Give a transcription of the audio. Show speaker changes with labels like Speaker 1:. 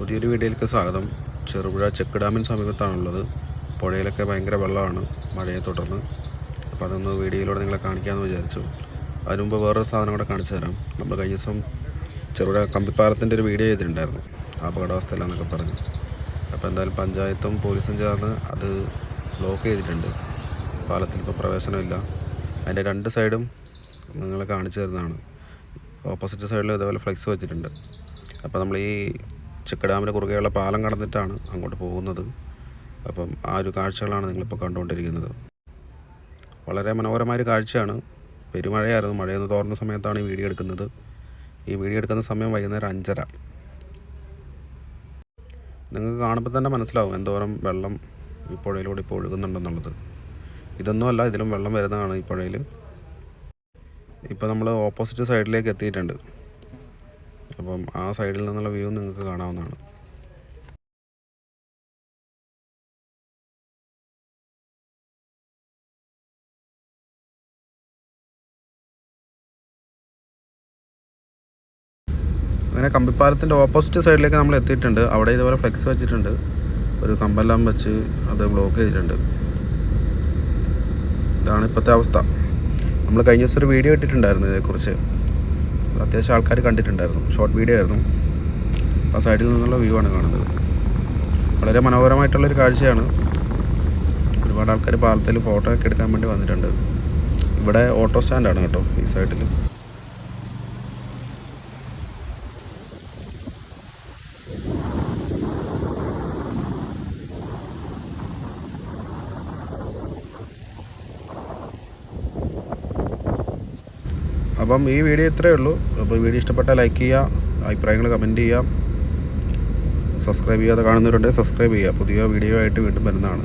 Speaker 1: പുതിയൊരു വീഡിയോയിലേക്ക് സ്വാഗതം. ചെറുപുഴ ചെക്ക് ഡാമിന് സമീപത്താണുള്ളത്. പുഴയിലൊക്കെ ഭയങ്കര വെള്ളമാണ് മഴയെ തുടർന്ന്. അപ്പോൾ അതൊന്ന് വീഡിയോയിലൂടെ നിങ്ങളെ കാണിക്കാമെന്ന് വിചാരിച്ചു. അതിന് മുമ്പ് വേറൊരു സാധനം കൂടെ കാണിച്ചു തരാം. നമ്മൾ കഴിഞ്ഞ ദിവസം ചെറുപുഴ കമ്പിപ്പാലത്തിന്റെ ഒരു വീഡിയോ ചെയ്തിട്ടുണ്ടായിരുന്നു. അപകടാവസ്ഥയില്ല എന്നൊക്കെ പറഞ്ഞു. അപ്പോൾ എന്തായാലും പഞ്ചായത്തും പോലീസും ചേർന്ന് അത് ബ്ലോക്ക് ചെയ്തിട്ടുണ്ട്. പാലത്തിൽ ഇപ്പോൾ പ്രവേശനമില്ല. അതിന്റെ രണ്ട് സൈഡും നിങ്ങളെ കാണിച്ചു തരുന്നതാണ്. ഓപ്പോസിറ്റ് സൈഡിൽ ഇതേപോലെ ഫ്ലെക്സ് വെച്ചിട്ടുണ്ട്. അപ്പോൾ നമ്മൾ ഈ ചെക്ക് ഡാമിന് കുറുകെയുള്ള പാലം കടന്നിട്ടാണ് അങ്ങോട്ട് പോകുന്നത്. അപ്പം ആ ഒരു കാഴ്ചകളാണ് നിങ്ങളിപ്പോൾ കണ്ടുകൊണ്ടിരിക്കുന്നത്. വളരെ മനോഹരമായ ഒരു കാഴ്ചയാണ്. പെരുമഴയായിരുന്നു. മഴയൊന്ന് തോർന്ന സമയത്താണ് ഈ വീഡിയോ എടുക്കുന്നത്. ഈ വീഡിയോ എടുക്കുന്ന സമയം വൈകുന്നേരം അഞ്ചര. നിങ്ങൾക്ക് കാണുമ്പോൾ തന്നെ മനസ്സിലാവും എന്തോരം വെള്ളം ഈ പുഴയിലൂടെ ഇപ്പോൾ ഒഴുകുന്നുണ്ടെന്നുള്ളത്. ഇതൊന്നുമല്ല ഇതിലും വെള്ളം വരുന്നതാണ് ഈ പുഴയിൽ. ഇപ്പോൾ നമ്മൾ ഓപ്പോസിറ്റ് സൈഡിലേക്ക് എത്തിയിട്ടുണ്ട്. അപ്പം ആ സൈഡിൽ നിന്നുള്ള വ്യൂ നിങ്ങൾക്ക് കാണാവുന്നതാണ്. അങ്ങനെ കമ്പിപ്പാലത്തിന്റെ ഓപ്പോസിറ്റ് സൈഡിലേക്ക് നമ്മൾ എത്തിയിട്ടുണ്ട്. അവിടെ ഇതുപോലെ ഫ്ലെക്സ് വെച്ചിട്ടുണ്ട്. ഒരു കമ്പെല്ലാം വെച്ച് അത് ബ്ലോക്ക് ചെയ്തിട്ടുണ്ട്. ഇതാണ് ഇപ്പോഴത്തെ അവസ്ഥ. നമ്മൾ കഴിഞ്ഞ ദിവസം ഒരു വീഡിയോ ഇട്ടിട്ടുണ്ടായിരുന്നു ഇതിനെക്കുറിച്ച് അത്യാവശ്യം ആൾക്കാർ കണ്ടിട്ടുണ്ടായിരുന്നു. ഷോർട്ട് വീഡിയോ ആയിരുന്നു. ആ സൈഡിൽ നിന്നുള്ള വ്യൂ ആണ് കാണുന്നത്. വളരെ മനോഹരമായിട്ടുള്ളൊരു കാഴ്ചയാണ്. ഒരുപാട് ആൾക്കാർ പാലത്തിൽ ഫോട്ടോ ഒക്കെ എടുക്കാൻ വേണ്ടി വന്നിട്ടുണ്ട്. ഇവിടെ ഓട്ടോ സ്റ്റാൻഡാണ് കേട്ടോ ഈ സൈഡിൽ അപ്പം ഈ വീഡിയോ ഇത്രയേ ഉള്ളൂ. അപ്പോൾ വീഡിയോ ഇഷ്ടപ്പെട്ടാൽ ലൈക്ക് ചെയ്യുക അഭിപ്രായങ്ങൾ കമന്റ് ചെയ്യാം സബ്സ്ക്രൈബ് ചെയ്യാതെ കാണുന്നവരുണ്ടെങ്കിൽ സബ്സ്ക്രൈബ് ചെയ്യുക. പുതിയ വീഡിയോ ആയിട്ട് വീണ്ടും വരുന്നതാണ്.